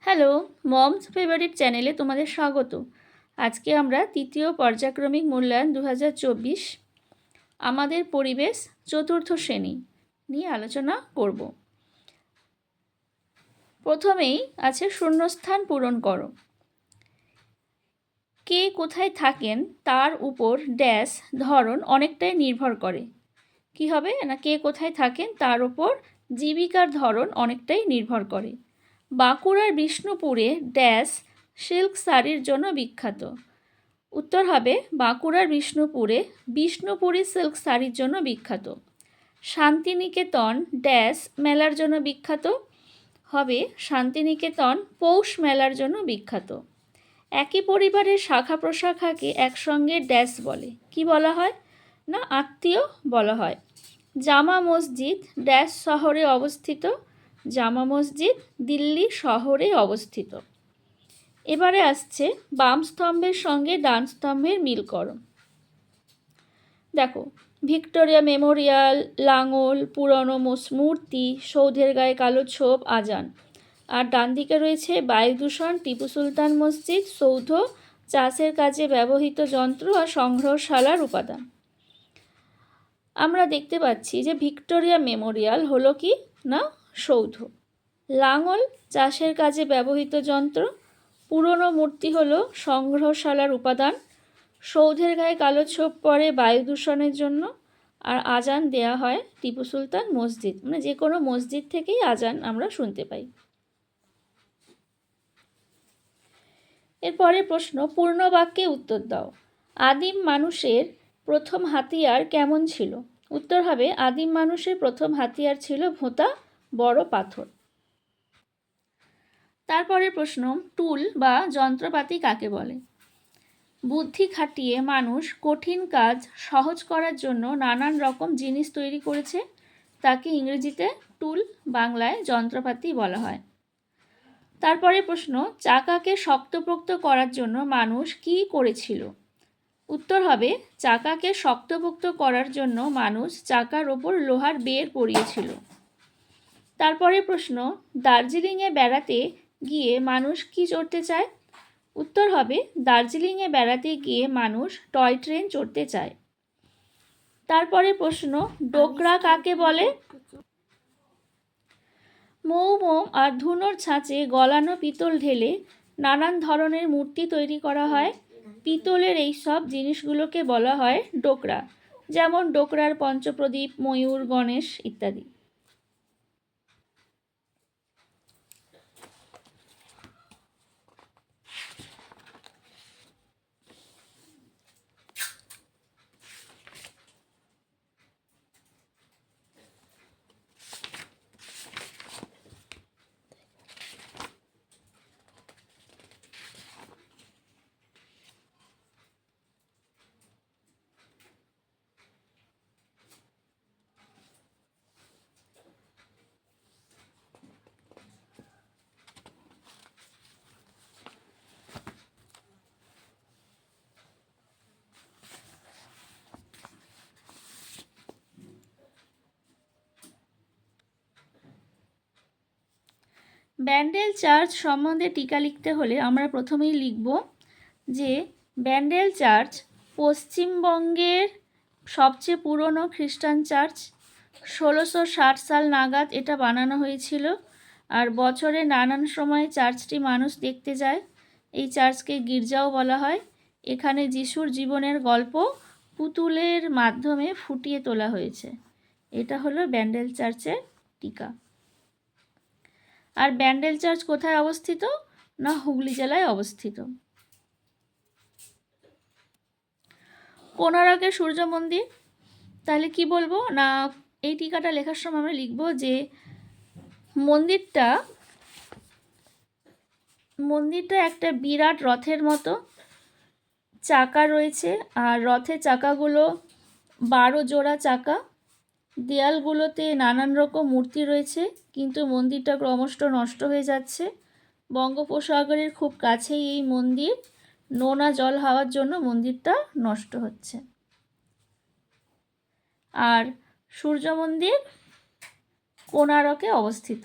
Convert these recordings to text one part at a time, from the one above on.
Hello, moms favourite চ্যানেলে তোমাদের স্বাগত। আজকে আমরা তৃতীয় পর্যায়ক্রমিক মূল্যায়ন দু আমাদের পরিবেশ চতুর্থ শ্রেণি নিয়ে আলোচনা করব। প্রথমেই আছে শূন্যস্থান পূরণ করো। কে কোথায় থাকেন তার উপর ড্যাশ ধরন অনেকটাই নির্ভর করে। কি হবে? না, কে কোথায় থাকেন তার উপর জীবিকার ধরন অনেকটাই নির্ভর করে। বাঁকুড়ার বিষ্ণুপুরে ড্যাশ সিল্ক শাড়ির জন্য বিখ্যাত। উত্তর হবে, বাঁকুড়ার বিষ্ণুপুরে বিষ্ণুপুরী সিল্ক শাড়ির জন্য বিখ্যাত। শান্তিনিকেতন ড্যাশ মেলার জন্য বিখ্যাত। হবে, শান্তিনিকেতন পৌষ মেলার জন্য বিখ্যাত। একই পরিবারের শাখা প্রশাখাকে একসঙ্গে ড্যাশ বলে। কি বলা হয়? না, আত্মীয় বলা হয়। জামা মসজিদ ড্যাশ শহরে অবস্থিত। জামা মসজিদ দিল্লি শহরে অবস্থিত। এবারে আসছে বাম স্তম্ভের সঙ্গে ডান স্তম্ভের মিলকরণ। দেখো, ভিক্টোরিয়া মেমোরিয়াল, লাঙল, পুরনো মূর্তি, সৌধের গায়ে কালো ছোপ, আজান। আর ডান দিকে রয়েছে বায়ু দূষণ, টিপু সুলতান মসজিদ, সৌধ, চাষের কাজে ব্যবহৃত যন্ত্র আর সংগ্রহশালার উপাদান। আমরা দেখতে পাচ্ছি যে ভিক্টোরিয়া মেমোরিয়াল হলো কি? না? সৌধ। লাঙল চাষের কাজে ব্যবহৃত যন্ত্র। পুরনো মূর্তি হল সংগ্রহশালার উপাদান। সৌধের গায়ে কালো ছোপ পড়ে বায়ু দূষণের জন্য আর আজান দেয়া হয় টিপু সুলতান মসজিদ। মানে যে কোনো মসজিদ থেকেই আজান আমরা শুনতে পাই। এরপরে প্রশ্ন, পূর্ণ বাক্যে উত্তর দাও। আদিম মানুষের প্রথম হাতিয়ার কেমন ছিল? উত্তর হবে, আদিম মানুষের প্রথম হাতিয়ার ছিল ভোঁতা বড় পাথর। তারপরে প্রশ্ন, টুল বা যন্ত্রপাতি কাকে বলে? বুদ্ধি খাটিয়ে মানুষ কঠিন কাজ সহজ করার জন্য নানান রকম জিনিস তৈরি করেছে, তাকে ইংরেজিতে টুল, বাংলায় যন্ত্রপাতি বলা হয়। তারপরে প্রশ্ন, চাকাকে শক্তপোক্ত করার জন্য মানুষ কি করেছিল? উত্তর হবে, চাকাকে শক্তপোক্ত করার জন্য মানুষ চাকার ওপর লোহার বের পরিয়েছিল। তারপরে প্রশ্ন, দার্জিলিংয়ে বেড়াতে গিয়ে মানুষ কি চড়তে চায়? উত্তর হবে, দার্জিলিংয়ে বেড়াতে গিয়ে মানুষ টয় ট্রেন চড়তে চায়। তারপরে প্রশ্ন, ডোকরা কাকে বলে? মৌ মোম আর ধুনোর ছাঁচে গলানো পিতল ঢেলে নানান ধরনের মূর্তি তৈরি করা হয়। পিতলের এই সব জিনিসগুলোকে বলা হয় ডোকরা, যেমন ডোকরার পঞ্চপ্রদীপ, ময়ূর, গণেশ ইত্যাদি। ব্যান্ডেল চার্চ সম্বন্ধে টিকা লিখতে হলে আমরা প্রথমেই লিখব যে ব্যান্ডেল চার্চ পশ্চিমবঙ্গের সবচেয়ে পুরনো খ্রিস্টান চার্চ। ষোলোশো ষাট সাল নাগাদ এটা বানানো হয়েছিল আর বছরে নানান সময় চার্চটি মানুষ দেখতে যায়। এই চার্চকে গির্জাও বলা হয়। এখানে যিশুর জীবনের গল্প পুতুলের মাধ্যমে ফুটিয়ে তোলা হয়েছে। এটা হলো ব্যান্ডেল চার্চের টিকা। আর ব্যান্ডেল চার্চ কোথায় অবস্থিত? না, হুগলি জেলায় অবস্থিত। কোনারকের সূর্য মন্দির। তাহলে কি বলব? না, এই টিকাটা লেখার সময় আমরা লিখব যে মন্দিরটা মন্দিরটা একটা বিরাট রথের মতো চাকা রয়েছে, আর রথের চাকাগুলো বারো জোড়া চাকা। দেয়ালগুলোতে নানান রকম মূর্তি রয়েছে, কিন্তু মন্দিরটা ক্রমশ নষ্ট হয়ে যাচ্ছে। বঙ্গোপসাগরের খুব কাছেই এই মন্দির। নোনা জল হাওয়ার জন্য মন্দিরটা নষ্ট হচ্ছে। আর সূর্য মন্দির কোনারকে অবস্থিত।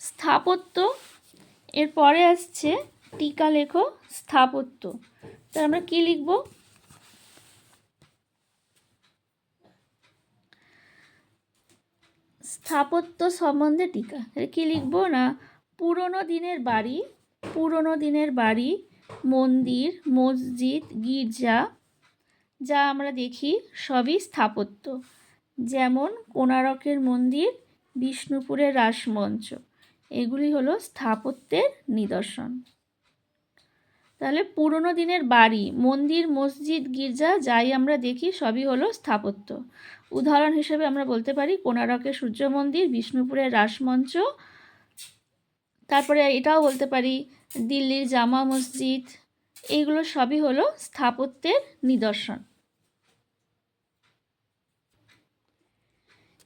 স্থাপত্য, এরপরে আসছে টিকা লেখো স্থাপত্য। তো আমরা কী লিখব? স্থাপত্য সম্বন্ধে টিকা। কি লিখব না? পুরনো দিনের বাড়ি, পুরনো দিনের বাড়ি, মন্দির, মসজিদ, গির্জা, যা আমরা দেখি সবই স্থাপত্য। যেমন কোণারকের মন্দির, বিষ্ণুপুরের রাসমঞ্চ। এগুলি হলো স্থাপত্যের নিদর্শন। তাহলে পুরনো দিনের বাড়ি, মন্দির, মসজিদ, গির্জা, যাই আমরা দেখি সবই হলো স্থাপত্য। উদাহরণ হিসেবে আমরা বলতে পারি কোণারকের সূর্য মন্দির, বিষ্ণুপুরের রাসমঞ্চ। তারপরে এটাও বলতে পারি দিল্লির জামা মসজিদ। এইগুলো সবই হলো স্থাপত্যের নিদর্শন।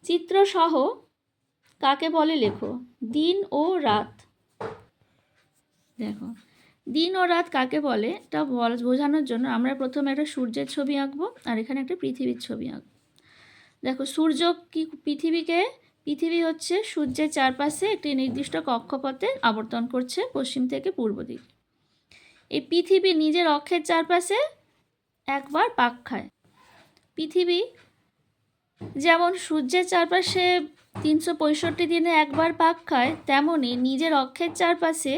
চিত্রসহ কাকে বলে লেখো? দিন ও রাত। দেখো দিন ও রাত কাকে বলে, তা বল, বোঝানোর জন্য আমরা প্রথমে একটা সূর্যের ছবি আঁকবো আর এখানে একটা পৃথিবীর ছবি আঁকবো। দেখো, সূর্য কি পৃথিবীকে, পৃথিবী হচ্ছে সূর্যের চারপাশে একটি নির্দিষ্ট কক্ষপথে আবর্তন করছে পশ্চিম থেকে পূর্ব দিক। এই পৃথিবী নিজের অক্ষের চারপাশে একবার পাক খায়। পৃথিবী যেমন সূর্যের চারপাশে তিনশো পঁয়ষট্টি দিনে একবার পাক খায় তেমনই নিজের অক্ষের চারপাশে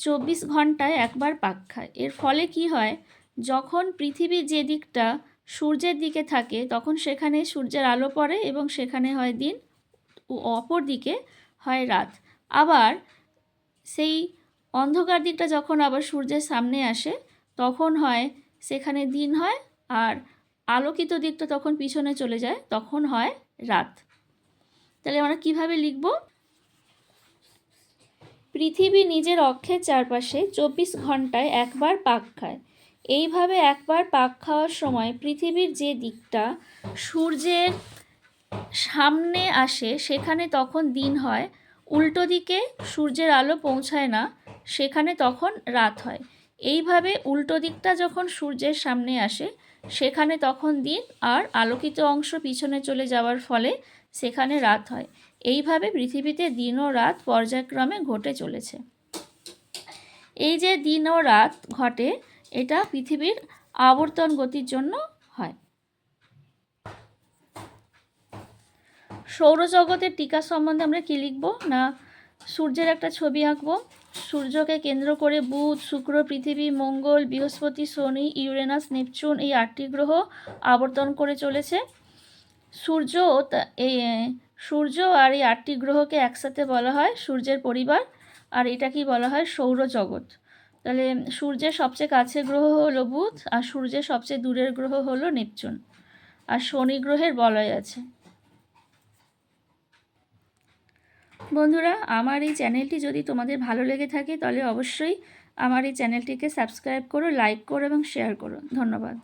চব্বিশ ঘন্টায় একবার পাক খায়। এর ফলে কি হয়? যখন পৃথিবীর যে দিকটা সূর্যের দিকে থাকে, তখন সেখানে সূর্যের আলো পড়ে এবং সেখানে হয় দিন ও অপর দিকে হয় রাত। আবার সেই অন্ধকার দিকটা যখন আবার সূর্যের সামনে আসে, তখন হয় সেখানে দিন হয় আর আলোকিত দিকটা তখন পিছনে চলে যায়, তখন হয় রাত। তাহলে আমরা কীভাবে লিখব? পৃথিবী নিজের অক্ষের চারপাশে চব্বিশ ঘন্টায় একবার পাক খায়। এইভাবে একবার পাক খাওয়ার সময় পৃথিবীর যে দিকটা সূর্যের সামনে আসে, সেখানে তখন দিন হয়। উল্টো দিকে সূর্যের আলো পৌঁছায় না, সেখানে তখন রাত হয়। এইভাবে উল্টো দিকটা যখন সূর্যের সামনে আসে, সেখানে তখন দিন আর আলোকিত অংশ পিছনে চলে যাওয়ার ফলে সেখানে রাত হয়। এইভাবে পৃথিবীতে দিন ও রাত পর্যায়ক্রমে ঘটে চলেছে। এই যে দিন ও রাত ঘটে, এটা পৃথিবীর আবর্তন গতির জন্য হয়। সৌরজগতের টিকা সম্বন্ধে আমরা কী লিখব? না, সূর্যের একটা ছবি আঁকবো। সূর্যকে কেন্দ্র করে বুধ, শুক্র, পৃথিবী, মঙ্গল, বৃহস্পতি, শনি, ইউরেনাস, নেপচুন এই আটটি গ্রহ আবর্তন করে চলেছে। সূর্য এই সূর্য আর এই আটটি গ্রহকে একসাথে বলা হয় সূর্যের পরিবার, আর এটা কি বলা হয় সৌরজগৎ। তাহলে সূর্যের সবচেয়ে কাছের গ্রহ হলো বুধ, আর সূর্যের সবচেয়ে দূরের গ্রহ হলো নেপচুন, আর শনি গ্রহের বলয় আছে। বন্ধুরা, আমার এই চ্যানেলটি যদি তোমাদের ভালো লেগে থাকে তাহলে অবশ্যই আমার এই চ্যানেলটিকে সাবস্ক্রাইব করো, লাইক করো এবং শেয়ার করো। ধন্যবাদ।